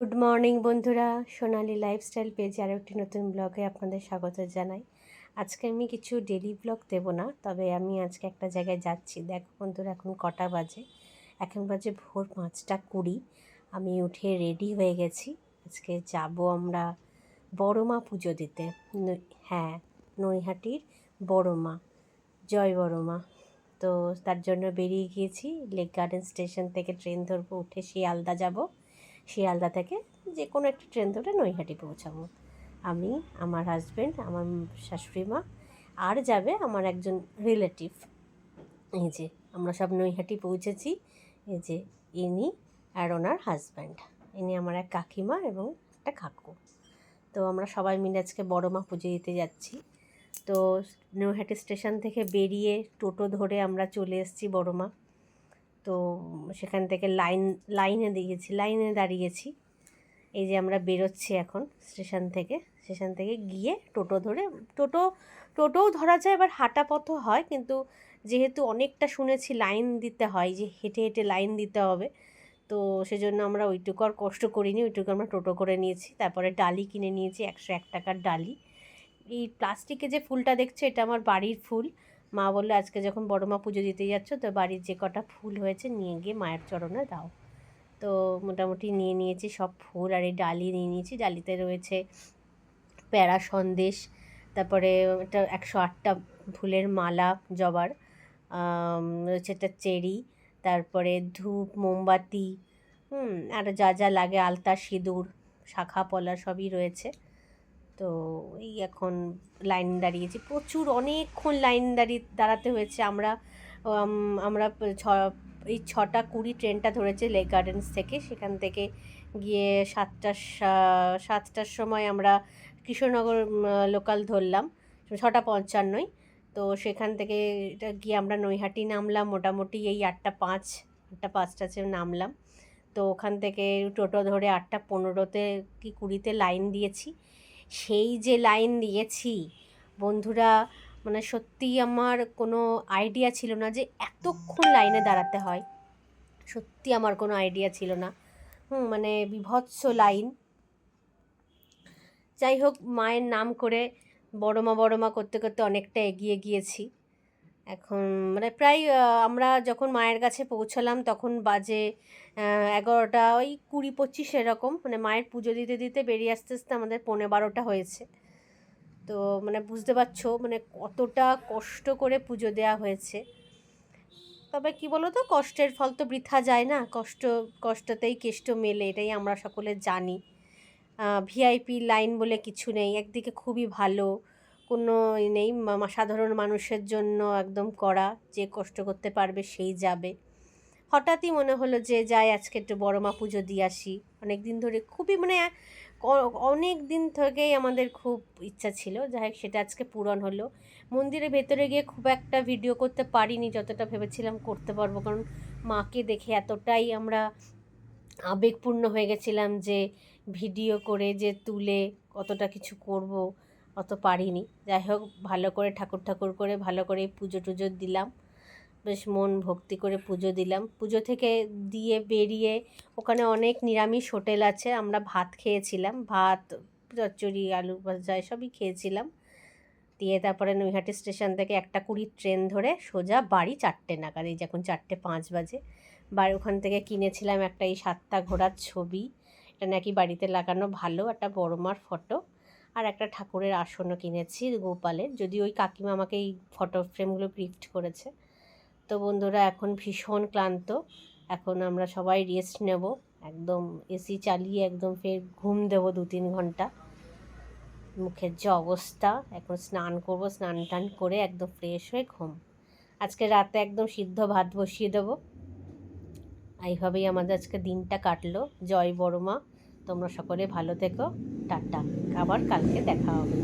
Good morning বন্ধুরা। সোনালি lifestyle পেজে আরও একটি নতুন ব্লগে আপনাদের স্বাগত জানাই। আজকে আমি কিছু ডেলি ব্লগ দেব না, তবে আমি আজকে একটা জায়গায় যাচ্ছি। দেখো বন্ধুরা, এখন কটা বাজে। এখন বাজে ভোর পাঁচটা কুড়ি। আমি উঠে রেডি হয়ে গেছি। আজকে যাব আমরা বড় মা পুজো দিতে। হ্যাঁ নৈহাটির বড় মা। জয় বড় মা। তো তার জন্য বেরিয়ে গিয়েছি। লেক গার্ডেন স্টেশন থেকে ট্রেন ধরবো, উঠে শিয়ালদা যাব। শিয়ালদা থেকে যে কোনো একটা ট্রেন ধরে নৈহাটি পৌঁছাবো। আমি, আমার হাজব্যান্ড আমার শাশুড়ি মা, আর যাবে আমার একজন রিলেটিভ এই যে, আমরা সব নৈহাটি পৌঁছেছি। এই যে, ইনি আর ওনার হাজব্যান্ড ইনি আমার এক কাকিমা এবং একটা কাকু। তো আমরা সবাই মিলে আজকে বড় মা পুজো দিতে যাচ্ছি। তো নৈহাটি স্টেশন থেকে বেরিয়ে টোটো ধরে আমরা চলে এসেছি বড় মা। তো সেখান থেকে লাইন, লাইনে দিয়েছি, লাইনে দাঁড়িয়েছি। এই যে আমরা বেরোচ্ছি এখন স্টেশন থেকে। স্টেশন থেকে গিয়ে টোটো ধরে, টোটো, টোটোও ধরা যায় এবার হাঁটা পথও হয়, কিন্তু যেহেতু অনেকটা শুনেছি লাইন দিতে হয় যে হেঁটে হেঁটে লাইন দিতে হবে, তো সেজন্য আমরা ওইটুকু আর কষ্ট করিনি, ওইটুকু আমরা টোটো করে নিয়েছি। তারপরে ডালি কিনে নিয়েছি, একশো এক টাকার ডালি। এই প্লাস্টিকে যে ফুলটা দেখছ, এটা আমার বাড়ির ফুল। মা বলল, আজকে যখন বড় মা পুজো দিতে যাচ্ছ, তো বাড়ির যে কটা ফুল হয়েছে নিয়ে গিয়ে মায়ের চরণে দাও। তো মোটামুটি নিয়ে নিয়েছি সব ফুল, আর এই ডালি নিয়ে নিয়েছি। ডালিতে রয়েছে প্যারা সন্দেশ, তারপরে একটা একশো আটটা ফুলের মালা, জবার রয়েছে একটা চেরি, তারপরে ধূপ, মোমবাতি, হুম, আর যা যা লাগে, আলতা, সিঁদুর, শাখা, পলা সবই রয়েছে। তো এই এখন লাইন দাঁড়িয়েছি। প্রচুর অনেকক্ষণ লাইন দাঁড়িয়ে দাঁড়াতে হয়েছে। আমরা আমরা ছ, এই ছটা কুড়ি ট্রেনটা ধরেছে লেক গার্ডেন্স থেকে। সেখান থেকে গিয়ে সাতটার সাতটার সময় আমরা কৃষ্ণনগর লোকাল ধরলাম। ছটা পঞ্চান্নই। তো সেখান থেকে এটা গিয়ে আমরা নৈহাটি নামলাম। মোটামুটি এই আটটা পাঁচ, আটটা পাঁচটাতে নামলাম। তো ওখান থেকে টোটো ধরে আটটা পনেরোতে কি কুড়িতে লাইন দিয়েছি। সেই যে লাইন দিয়েছি, বন্ধুরা মানে সত্যিই আমার কোনো আইডিয়া ছিল না যে এতক্ষণ লাইনে দাঁড়াতে হয়। সত্যি আমার কোনো আইডিয়া ছিল না। হুম মানে বিভৎস লাইন। যাই হোক, মায়ের নাম করে বড়মা বড়মা করতে করতে অনেকটা এগিয়ে গিয়েছি। এখন মানে প্রায় আমরা যখন মায়ের কাছে পৌঁছলাম তখন বাজে এগারোটা, ওই কুড়ি পঁচিশ এরকম মানে মায়ের পুজো দিতে দিতে বেরিয়ে আসতে আসতে আমাদের পৌনে বারোটা হয়েছে। তো মানে বুঝতে পারছ মানে কতটা কষ্ট করে পুজো দেওয়া হয়েছে। তবে কি বলো তো কষ্টের ফল তো বৃথা যায় না, কষ্ট, কষ্টতেই কেষ্ট মেলে, এটাই আমরা সকলে জানি। ভিআইপি লাইন বলে কিছু নেই, একদিকে খুবই ভালো কোনো নেই সাধারণ মানুষের জন্য একদম করা যে কষ্ট করতে পারবে সেই যাবে। হঠাৎই মনে হলো যে, যাই আজকে একটু বড় মা পুজো দিয়ে আসি। অনেক দিন ধরে খুবই মানে অনেক দিন থেকেই আমাদের খুব ইচ্ছা ছিল, যাই হোক সেটা আজকে পূরণ হলো। মন্দিরের ভেতরে গিয়ে খুব একটা ভিডিও করতে পারিনি, যতটা ভেবেছিলাম করতে পারব। কারণ মাকে দেখে এতটাই আমরা আবেগপূর্ণ হয়ে গেছিলাম যে, ভিডিও করে যে, তুলে কতটা কিছু করব। অত পারিনি। যাই হোক, ভালো করে ঠাকুর ঠাকুর করে ভালো করে পুজো টুজো দিলাম। বেশ মন ভক্তি করে পুজো দিলাম। পুজো থেকে দিয়ে বেরিয়ে ওখানে অনেক নিরামিষ হোটেল আছে। আমরা ভাত খেয়েছিলাম। ভাত, চচ্চড়ি, আলু ভাজা সবই খেয়েছিলাম। দিয়ে তারপরে নৈহাটি স্টেশন থেকে একটা কুড়ির ট্রেন ধরে সোজা বাড়ি চারটে নাগাদ। এই যখন চারটে পাঁচ বাজে। বাড়ি ওখান থেকে কিনেছিলাম একটা এই সাতটা ঘোড়ার ছবি। এটা নাকি বাড়িতে লাগানো ভালো একটা বড় মার ফটো। আর একটা ঠাকুরের আসনও কিনেছি গোপালের। যদি ওই কাকিমা আমাকে এই ফটো ফ্রেমগুলো গিফট করেছে। তো বন্ধুরা, এখন ভীষণ ক্লান্ত। এখন আমরা সবাই রেস্ট নেব। একদম এসি চালিয়ে একদম ফের ঘুম দেবো দু তিন ঘণ্টা। মুখের যে অবস্থা, এখন স্নান করব, স্নান টান করে একদম ফ্রেশ হয়ে ঘুম। আজকে রাতে একদম সিদ্ধ ভাত বসিয়ে দেবো। এইভাবেই আমাদের আজকে দিনটা কাটলো। জয় বড়মা। তোমরা সকলে ভালো থেকো। টাটা। আবার কালকে দেখা হবে।